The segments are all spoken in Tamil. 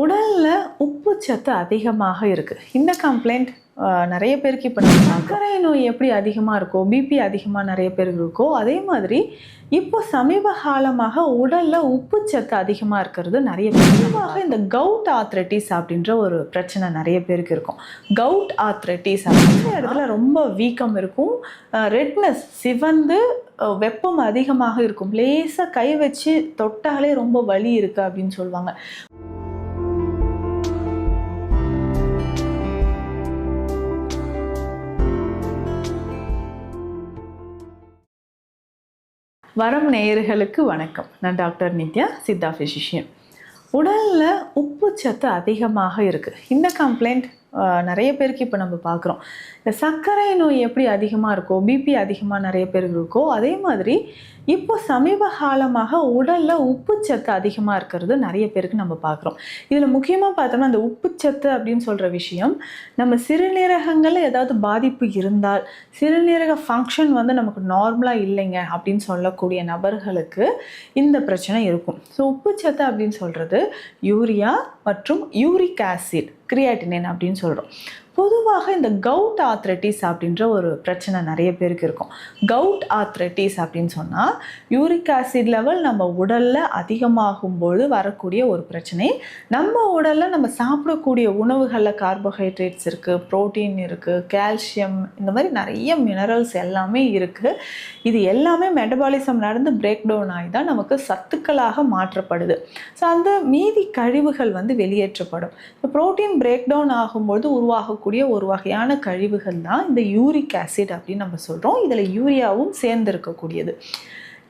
உடலில் உப்பு சத்து அதிகமாக இருக்குது இந்த கம்ப்ளைண்ட் நிறைய பேருக்கு இப்போ நம்ம சர்க்கரை நோய் எப்படி அதிகமாக இருக்கோ பிபி அதிகமாக நிறைய பேருக்கு இருக்கோ அதே மாதிரி இப்போ சமீப காலமாக உடலில் உப்பு சத்து அதிகமாக இருக்கிறது நிறைய பேர். பொதுவாக இந்த கவுட் ஆத்ரட்டிஸ் அப்படின்ற ஒரு பிரச்சனை நிறைய பேருக்கு இருக்கும். கவுட் ஆத்ரட்டிஸ் அப்படின்ற இடத்துல ரொம்ப வீக்கம் இருக்கும். ரெட்னஸ் சிவந்து வெப்பம் அதிகமாக இருக்கும். லேசாக கை வச்சு தொட்டாலே ரொம்ப வலி இருக்குது அப்படின்னு சொல்லுவாங்க. வரம் நேயர்களுக்கு வணக்கம். நான் டாக்டர் நித்யா சித்தா ஃபிசிஷியன் உடலில் உப்பு சத்து அதிகமாக இருக்குது இந்த கம்ப்ளைண்ட் நிறைய பேருக்கு இப்போ நம்ம பார்க்குறோம் இந்த சர்க்கரை நோய் எப்படி அதிகமாக இருக்கோ பிபி அதிகமாக நிறைய பேருக்கு இருக்கோ அதே மாதிரி இப்போ சமீப காலமாக உடலில் உப்புச்சத்து அதிகமாக இருக்கிறது நிறைய பேருக்கு நம்ம பார்க்குறோம் இதில் முக்கியமாக பார்த்தோம்னா அந்த உப்புச்சத்து அப்படின்னு சொல்கிற விஷயம் நம்ம சிறுநீரகங்களில் ஏதாவது பாதிப்பு இருந்தால் சிறுநீரக ஃபங்க்ஷன் வந்து நமக்கு நார்மலாக இல்லைங்க அப்படின்னு சொல்லக்கூடிய நபர்களுக்கு இந்த பிரச்சனை இருக்கும். ஸோ உப்புச்சத்து அப்படின்னு சொல்கிறது யூரியா மற்றும் யூரிக் ஆசிட் கிரியாட்டினின் அப்படின்னு சொல்கிறோம் பொதுவாக இந்த கவுட் ஆத்ரட்டிஸ் அப்படின்ற ஒரு பிரச்சனை நிறைய பேருக்கு இருக்கும். கவுட் ஆத்ரட்டிஸ் அப்படின்னு சொன்னால் யூரிக் ஆசிட் லெவல் நம்ம உடலில் அதிகமாகும்போது வரக்கூடிய ஒரு பிரச்சனை. நம்ம உடலில் நம்ம சாப்பிடக்கூடிய உணவுகளில் கார்போஹைட்ரேட்ஸ் இருக்குது ப்ரோட்டீன் இருக்குது கால்சியம் இந்த மாதிரி நிறைய மினரல்ஸ் எல்லாமே இருக்குது இது எல்லாமே மெட்டபாலிசம் நடந்து பிரேக் டவுன் ஆகி தான் நமக்கு சத்துக்களாக மாற்றப்படுது. ஸோ அந்த மீதி கழிவுகள் வந்து வெளியேற்றப்படும். இப்போ ப்ரோட்டீன் பிரேக் டவுன் ஆகும்போது உருவாகக்கூடிய ஒரு வகையான கழிவுகள் தான் இந்த யூரிக் ஆசிட் அப்படின்னு நம்ம சொல்கிறோம் இதில் யூரியாவும் சேர்ந்து இருக்கக்கூடியது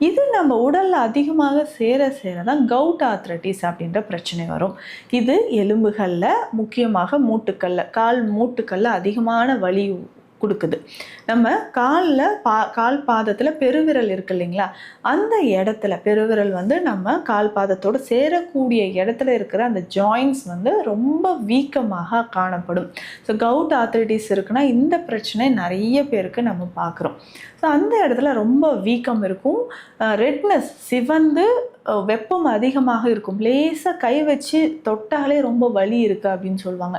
இது நம்ம உடலில் அதிகமாக சேர சேர தான் கவுட் ஆத்ரட்டிஸ் அப்படின்ற பிரச்சனை வரும். இது எலும்புகளில் முக்கியமாக மூட்டுக்கல்ல கால் மூட்டுக்களில் அதிகமான வலி கொடுக்குது. நம்ம காலில் பா கால் பாதத்தில் பெருவிரல் இருக்கு இல்லைங்களா? அந்த இடத்துல பெருவிரல் வந்து நம்ம கால் பாதத்தோடு சேரக்கூடிய இடத்துல இருக்கிற அந்த ஜாயின்ஸ் வந்து ரொம்ப வீக்கமாக காணப்படும். ஸோ கவுட் ஆத்திரிட்டிஸ் இருக்குன்னா இந்த பிரச்சனை நிறைய பேருக்கு நம்ம பார்க்குறோம். ஸோ அந்த இடத்துல ரொம்ப வீக்கம் இருக்கும். ரெட்னஸ் சிவந்து வெப்பம் அதிகமாக இருக்கும். லேசாக கை வச்சு தொட்டாலே ரொம்ப வலி இருக்குது அப்படின்னு சொல்லுவாங்க.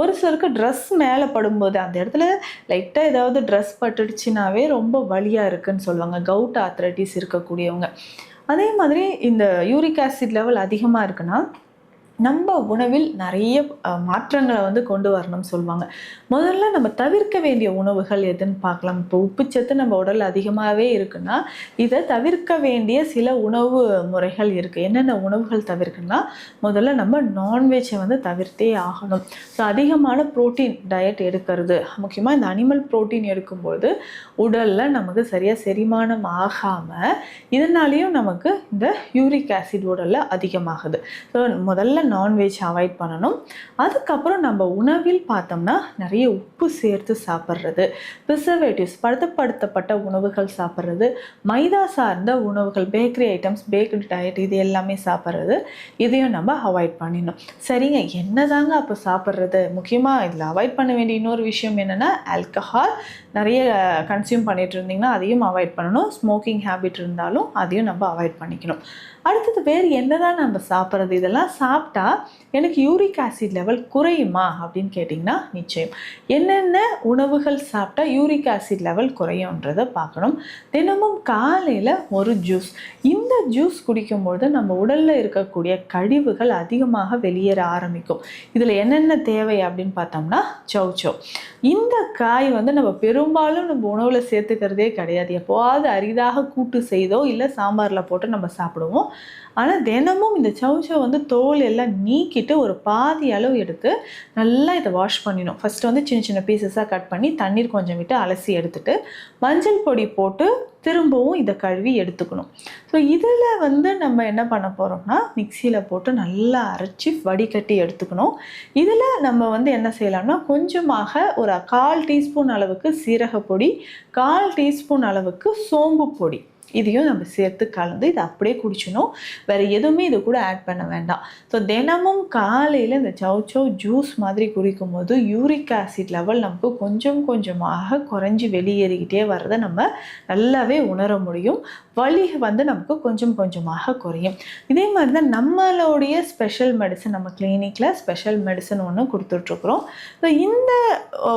ஒரு சிலருக்கு ட்ரெஸ் மேலே படும்போது அந்த இடத்துல லைட்டாக ஏதாவது ட்ரெஸ் பட்டுடுச்சுனாவே ரொம்ப வலியாக இருக்குன்னு சொல்லுவாங்க. கவுட் ஆத்ரட்டிஸ் இருக்கக்கூடியவங்க. அதே மாதிரி இந்த யூரிக் ஆசிட் லெவல் அதிகமாக இருக்குன்னா நம்ம உணவில் நிறைய மாற்றங்களை வந்து கொண்டு வரணும்னு சொல்லுவாங்க. முதல்ல நம்ம தவிர்க்க வேண்டிய உணவுகள் எதுன்னு பார்க்கலாம். இப்போ உப்புச்சத்து நம்ம உடல் அதிகமாகவே இருக்குன்னா இதை தவிர்க்க வேண்டிய சில உணவு முறைகள் இருக்குது என்னென்ன உணவுகள் தவிர்க்குன்னா முதல்ல நம்ம நான்வெஜ்ஜை வந்து தவிர்த்தே ஆகணும். ஸோ அதிகமான ப்ரோட்டீன் டயட் எடுக்கிறது. முக்கியமாக இந்த அனிமல் ப்ரோட்டீன் எடுக்கும்போது உடலில் நமக்கு சரியாக செரிமானம் ஆகாமல் இதனாலேயும் நமக்கு இந்த யூரிக் ஆசிட் உடலில் அதிகமாகுது. ஸோ முதல்ல நான்வெஜ் அவாய்ட் பண்ணணும். அதுக்கப்புறம் நம்ம உணவில் பார்த்தோம்னா நிறைய உப்பு சேர்த்து சாப்பிட்றது. ப்ரிசர்வேட்டிவ்ஸ் படுத்தப்படுத்தப்பட்ட உணவுகள் சாப்பிட்றது. மைதா சார்ந்த உணவுகள் பேக்கரி ஐட்டம்ஸ் பேக்கரி டயட் இது எல்லாமே சாப்பிட்றது. இதையும் நம்ம அவாய்ட் பண்ணிடணும். சரிங்க என்னதாங்க அப்போ சாப்பிட்றது? முக்கியமாக இதில் அவாய்ட் பண்ண வேண்டிய இன்னொரு விஷயம் என்னென்னா ஆல்கஹால் நிறைய கன்சியூம் பண்ணிட்டு இருந்தீங்கன்னா அதையும் அவாய்ட் பண்ணணும். ஸ்மோக்கிங் ஹேபிட் இருந்தாலும் அதையும் நம்ம அவாய்ட் பண்ணிக்கணும். அடுத்தது வேறு என்னதான் நம்ம சாப்பிட்றது? இதெல்லாம் சாப்பிட்டா எனக்கு யூரிக் ஆசிட் லெவல் குறையுமா? அப்படின்னு கேட்டிங்கன்னா நிச்சயம். என்னென்ன உணவுகள் சாப்பிட்டா யூரிக் ஆசிட் லெவல் குறையுன்றதை பார்க்கணும். தினமும் காலையில் ஒரு ஜூஸ் இந்த ஜூஸ் குடிக்கும்பொழுது நம்ம உடலில் இருக்கக்கூடிய கழிவுகள் அதிகமாக வெளியேற ஆரம்பிக்கும். இதில் என்னென்ன தேவை அப்படின்னு பார்த்தோம்னா சௌச்சோ இந்த காய் வந்து நம்ம பெரும் பெரும்பாலும் நம்ம உணவில் சேர்த்துக்கிறதே கிடையாது. எப்போவாவது அரிதாக கூட்டு செய்தோ இல்லை சாம்பாரில் போட்டு நம்ம சாப்பிடுவோம். ஆனால் தினமும் இந்த சௌச்சோ வந்து தோல் எல்லாம் நீக்கிட்டு ஒரு பாதி அளவு எடுத்து நல்லா இதை வாஷ் பண்ணிடணும். ஃபஸ்ட்டு வந்து சின்ன சின்ன பீசஸாக கட் பண்ணி தண்ணீர் கொஞ்சம் விட்டு அலசி எடுத்துட்டு மஞ்சள் பொடி போட்டு திரும்பவும் இதை கழுவி எடுத்துக்கணும். ஸோ இதில் வந்து நம்ம என்ன பண்ண போகிறோம்னா மிக்சியில் போட்டு நல்லா அரைச்சி வடிகட்டி எடுத்துக்கணும். இதில் நம்ம வந்து என்ன செய்யலாம்னா கொஞ்சமாக ஒரு கால் டீஸ்பூன் அளவுக்கு சீரகப்பொடி கால் டீஸ்பூன் அளவுக்கு சோம்பு பொடி. இதையும் நம்ம சேர்த்து கலந்து இதை அப்படியே குடிச்சணும் வேறு எதுவுமே இது கூட ஆட் பண்ண வேண்டாம். ஸோ தினமும் காலையில் இந்த சௌச்சோ ஜூஸ் மாதிரி குடிக்கும் போது யூரிக் ஆசிட் லெவல் நமக்கு கொஞ்சம் கொஞ்சமாக குறைஞ்சி வெளியேறிக்கிட்டே வர்றதை நம்ம நல்லாவே உணர முடியும். வலி வந்து நமக்கு கொஞ்சம் கொஞ்சமாக குறையும். இதே மாதிரி தான் நம்மளுடைய ஸ்பெஷல் மெடிசன் நம்ம கிளினிக்கில் ஸ்பெஷல் மெடிசன் ஒன்று கொடுத்துட்ருக்குறோம். ஸோ இந்த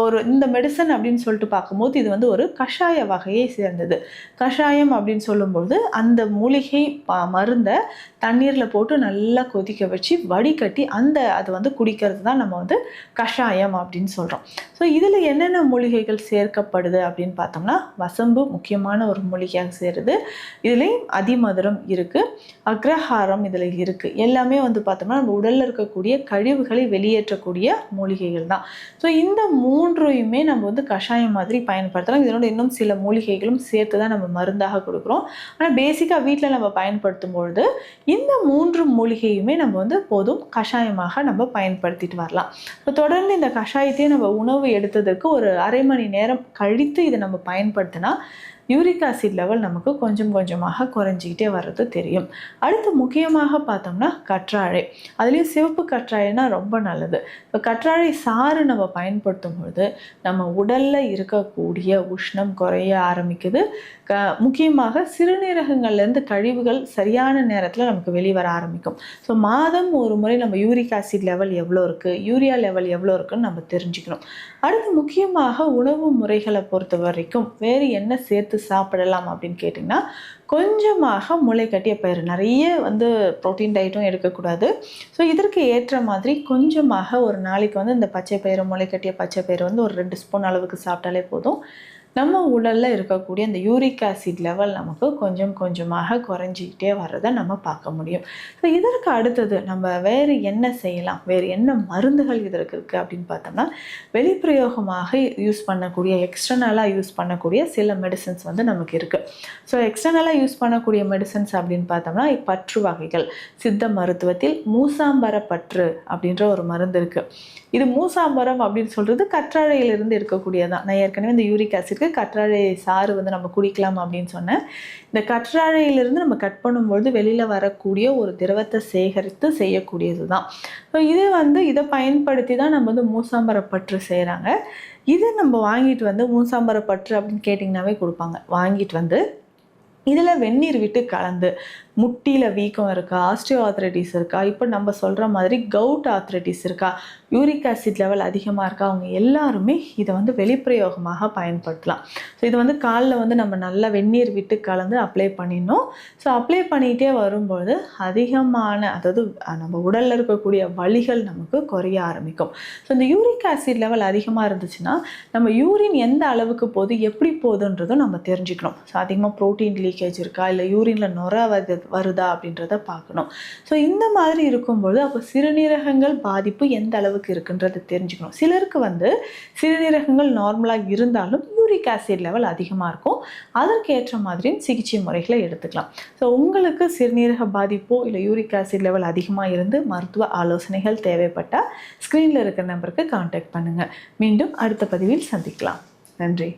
ஒரு இந்த மெடிசன் அப்படின்னு சொல்லிட்டு பார்க்கும்போது இது வந்து ஒரு கஷாய வகையை சேர்ந்தது. கஷாயம் அப்படின்னு சொல்லும்பொழுது அந்த மூலிகை மருந்தை தண்ணீரில் போட்டு நல்லா கொதிக்க வச்சு வடிகட்டி அந்த அது வந்து குடிக்கிறது தான் நம்ம வந்து கஷாயம் அப்படின்னு சொல்கிறோம் ஸோ இதில் என்னென்ன மூலிகைகள் சேர்க்கப்படுது அப்படின்னு பார்த்தோம்னா வசம்பு முக்கியமான ஒரு மூலிகையாக சேருது. இதுலேயும் அதிமதுரம் இருக்குது அக்ரஹாரம் இதில் இருக்குது எல்லாமே வந்து பார்த்தோம்னா நம்ம உடலில் இருக்கக்கூடிய கழிவுகளை வெளியேற்றக்கூடிய மூலிகைகள் தான். ஸோ இந்த மூன்றையுமே நம்ம வந்து கஷாயம் மாதிரி பயன்படுத்தலாம். இதனோட இன்னும் சில மூலிகைகளும் சேர்த்து தான் நம்ம மருந்தாக கொடுக்குறோம். ஆனால் பேசிக்காக வீட்டில் நம்ம பயன்படுத்தும் பொழுது இந்த மூன்று மூலிகையுமே நம்ம வந்து போதும் கஷாயமாக நம்ம பயன்படுத்திட்டு வரலாம். இப்போ தொடர்ந்து இந்த கஷாயத்தையே நம்ம உணவு எடுத்ததற்கு ஒரு அரை மணி நேரம் கழித்து இதை நம்ம பயன்படுத்தினா யூரிக் ஆசிட் லெவல் நமக்கு கொஞ்சம் கொஞ்சமாக குறைஞ்சிக்கிட்டே வர்றது தெரியும். அடுத்து முக்கியமாக பார்த்தோம்னா கற்றாழை. அதுலேயும் சிவப்பு கற்றாழைனா ரொம்ப நல்லது. இப்போ கற்றாழை சாறு நம்ம பயன்படுத்தும் பொழுது நம்ம உடலில் இருக்கக்கூடிய உஷ்ணம் குறைய ஆரம்பிக்குது. க முக்கியமாக சிறுநீரகங்கள்லேருந்து கழிவுகள் சரியான நேரத்தில் நமக்கு வெளிவர ஆரம்பிக்கும். ஸோ மாதம் ஒரு முறை நம்ம யூரிக் ஆசிட் லெவல் எவ்வளோ இருக்குது யூரியா லெவல் எவ்வளோ இருக்குன்னு நம்ம தெரிஞ்சுக்கணும். அடுத்து முக்கியமாக உணவு முறைகளை பொறுத்த வரைக்கும் வேறு என்ன சேர்த்து சாப்பிடலாம் அப்படின்னு கேட்டிங்கன்னா கொஞ்சமாக முளை கட்டிய பயிர் நிறைய வந்து ப்ரோட்டீன் டயட்டும் எடுக்கக்கூடாது. ஸோ இதற்கு ஏற்ற மாதிரி கொஞ்சமாக ஒரு நாளைக்கு வந்து இந்த பச்சை பயிறு முளை கட்டிய பச்சை பயிறு வந்து ஒரு ரெண்டு ஸ்பூன் அளவுக்கு சாப்பிட்டாலே போதும். நம்ம உடலில் இருக்கக்கூடிய அந்த யூரிக் ஆசிட் லெவல் நமக்கு கொஞ்சம் கொஞ்சமாக குறைஞ்சிக்கிட்டே வர்றதை நம்ம பார்க்க முடியும். ஸோ இதற்கு அடுத்தது நம்ம வேறு என்ன செய்யலாம்? வேறு என்ன மருந்துகள் இதற்கு இருக்குது அப்படின்னு பார்த்தோம்னா வெளிப்பிரயோகமாக யூஸ் பண்ணக்கூடிய எக்ஸ்டர்னலாக யூஸ் பண்ணக்கூடிய சில மெடிசன்ஸ் வந்து நமக்கு இருக்குது ஸோ எக்ஸ்டர்னலாக யூஸ் பண்ணக்கூடிய மெடிசன்ஸ் அப்படின்னு பார்த்தோம்னா பற்று வகைகள். சித்த மருத்துவத்தில் மூசாம்பர பற்று அப்படின்ற ஒரு மருந்து இருக்குது இது மூசாம்பரம் அப்படின்னு சொல்கிறது கற்றாழையிலிருந்து இருக்கக்கூடியதான் நான் ஏற்கனவே இந்த யூரிக் ஆசிட்க்கு கற்றாழை சாறு வந்து நம்ம குடிக்கலாம் அப்படின்னு சொன்னேன். இந்த கற்றாழையிலிருந்து நம்ம கட் பண்ணும்பொழுது வெளியில் வரக்கூடிய ஒரு திரவத்தை சேகரித்து செய்யக்கூடியது தான் ஸோ இது வந்து இதை பயன்படுத்தி தான் நம்ம வந்து மூசாம்பரப்பற்று செய்கிறாங்க இது நம்ம வாங்கிட்டு வந்து மூசாம்பரப்பற்று அப்படின்னு கேட்டிங்கனாவே கொடுப்பாங்க. வாங்கிட்டு வந்து இதில் வெந்நீர் விட்டு கலந்து முட்டியில் வீக்கம் இருக்கா ஆஸ்டியோ ஆத்ரைட்டிஸ் இருக்கா இப்போ நம்ம சொல்கிற மாதிரி கவுட் ஆத்ரைட்டிஸ் இருக்கா யூரிக் ஆசிட் லெவல் அதிகமாக இருக்கா அவங்க எல்லாருமே இதை வந்து வெளிப்பிரயோகமாக பயன்படுத்தலாம். ஸோ இது வந்து காலில் வந்து நம்ம நல்லா வெந்நீர் விட்டு கலந்து அப்ளை பண்ணிடணும். ஸோ அப்ளை பண்ணிகிட்டே வரும்பொழுது அதிகமான அதாவது நம்ம உடலில் இருக்கக்கூடிய வழிகள் நமக்கு குறைய ஆரம்பிக்கும். ஸோ இந்த யூரிக் ஆசிட் லெவல் அதிகமாக இருந்துச்சுன்னா நம்ம யூரின் எந்த அளவுக்கு போகுது எப்படி போகுதுன்றதும் நம்ம தெரிஞ்சுக்கணும். ஸோ அதிகமாக ப்ரோட்டீன் லீக்கேஜ் இருக்கா இல்லை யூரினில் நுர வருது வருதா அப்படின்றத பார்க்கணும். ஸோ இந்த மாதிரி இருக்கும்பொழுது அப்போ சிறுநீரகங்கள் பாதிப்பு எந்த அளவுக்கு இருக்குன்றதை தெரிஞ்சுக்கணும். சிலருக்கு வந்து சிறுநீரகங்கள் நார்மலாக இருந்தாலும் யூரிக் ஆசிட் லெவல் அதிகமாக இருக்கும். அதற்கு ஏற்ற மாதிரியும் சிகிச்சை முறைகளை எடுத்துக்கலாம். ஸோ உங்களுக்கு சிறுநீரக பாதிப்போ இல்லை யூரிக் ஆசிட் லெவல் அதிகமாக இருந்து மருத்துவ ஆலோசனைகள் தேவைப்பட்டால் ஸ்க்ரீனில் இருக்கிற நம்பருக்கு காண்டாக்ட் பண்ணுங்கள் மீண்டும் அடுத்த பதிவில் சந்திக்கலாம். நன்றி.